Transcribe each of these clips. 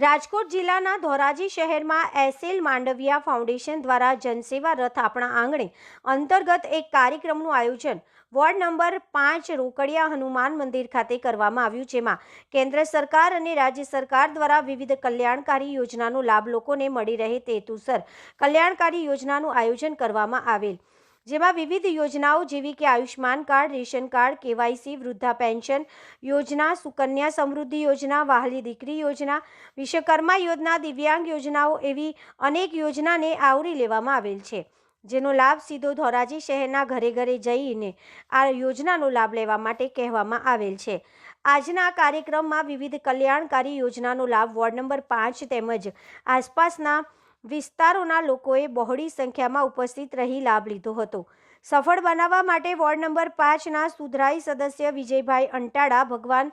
રાજકોટ જિલ્લાના ધોરાજી શહેરમાં SL Mandaviya foundation દ્વારા જનસેવા રથ આપણા આંગણે અંતર્ગત એક કાર્યક્રમનું આયોજન વોર્ડ નંબર પાંચ રોકડિયા હનુમાન મંદિર ખાતે કરવામાં આવ્યું, જેમાં કેન્દ્ર સરકાર અને રાજ્ય સરકાર દ્વારા વિવિધ કલ્યાણકારી યોજનાનો લાભ લોકોને મળી રહે તે હેતુસર કલ્યાણકારી યોજનાનું આયોજન કરવામાં આવેલ. જેમાં વિવિધ યોજનાઓ જેવી કે Ayushman card, ration card, KYC, વૃદ્ધા pension યોજના, સુકન્યા સમૃદ્ધિ યોજના, વહાલી દીકરી યોજના, વિશ્વકર્મા યોજના, દિવ્યાંગ યોજનાઓ એવી અનેક યોજનાને આવરી લેવામાં આવેલ છે. જેનો લાભ સીધો ધોરાજી શહેરના ઘરે ઘરે જઈને આ યોજનાનો લાભ લેવા માટે કહેવામાં આવેલ છે. આજના કાર્યક્રમમાં વિવિધ કલ્યાણકારી યોજનાનો લાભ વોર્ડ નંબર પાંચ તેમજ આસપાસના વિસ્તારોના લોકોએ બહોળી સંખ્યામાં ઉપસ્થિત રહી લાભ લીધો હતો. સફળ બનાવવા માટે વોર્ડ નંબર પાંચના સુધરાઈ સદસ્ય વિજયભાઈ અંટાળા, ભગવાન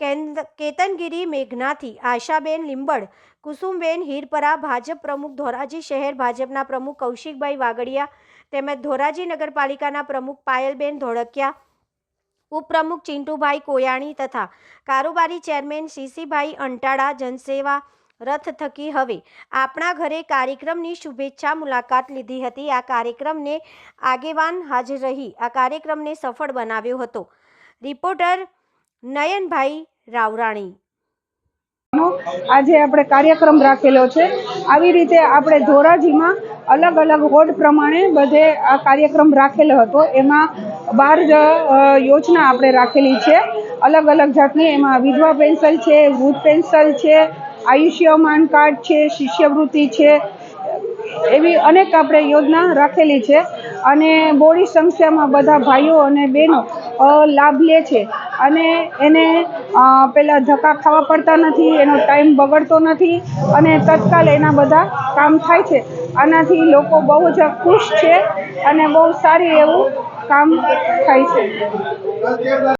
કેતનગીરી મેઘનાથી, આશાબેન લીંબડ, કુસુમબેન હીરપરા, ભાજપ પ્રમુખ ધોરાજી શહેર, ભાજપના પ્રમુખ કૌશિકભાઈ વાગડિયા તેમજ ધોરાજી નગરપાલિકાના પ્રમુખ પાયલબેન ધોળકિયા, ઉપપ્રમુખ ચિંટુભાઈ કોયાણી તથા કારોબારી ચેરમેન સીસીભાઈ અંટાળા, જનસેવા રથ થકી હવે. આપણા ઘરે કાર્યક્રમની શુભેચ્છા મુલાકાત લીધી હતી. આ કાર્યક્રમને આગેવાન હાજર રહી. આ કાર્યક્રમને સફળ બનાવ્યો હતો. રિપોર્ટર નયનભાઈ રાવરાણી. આજે આપણે કાર્યક્રમ રાખેલો છે. આવી રીતે આપણે ધોરાજીમાં અલગ અલગ વોર્ડ પ્રમાણે બધે આ કાર્યક્રમ રાખેલો હતો. એમાં બાર યોજના આપણે રાખેલી છે. અલગ અલગ જાતની. એમાં વિધવા પેન્સિલ છે, વૃદ્ધ પેન્સલ છે આયુષ્યમાન કાર્ડ છે, શિષ્યવૃત્તિ છે, એવી અનેક આપણે યોજના રાખેલી છે અને બોડી સંખ્યામાં બધા ભાઈઓ અને બહેનો લાભ લે છે. અને એને પહેલાં ધક્કા ખાવા પડતા નથી, એનો ટાઈમ બગડતો નથી અને તત્કાલ એના બધા કામ થાય છે. આનાથી લોકો બહુ જ ખુશ છે અને બહુ સારી એવું કામ થાય છે.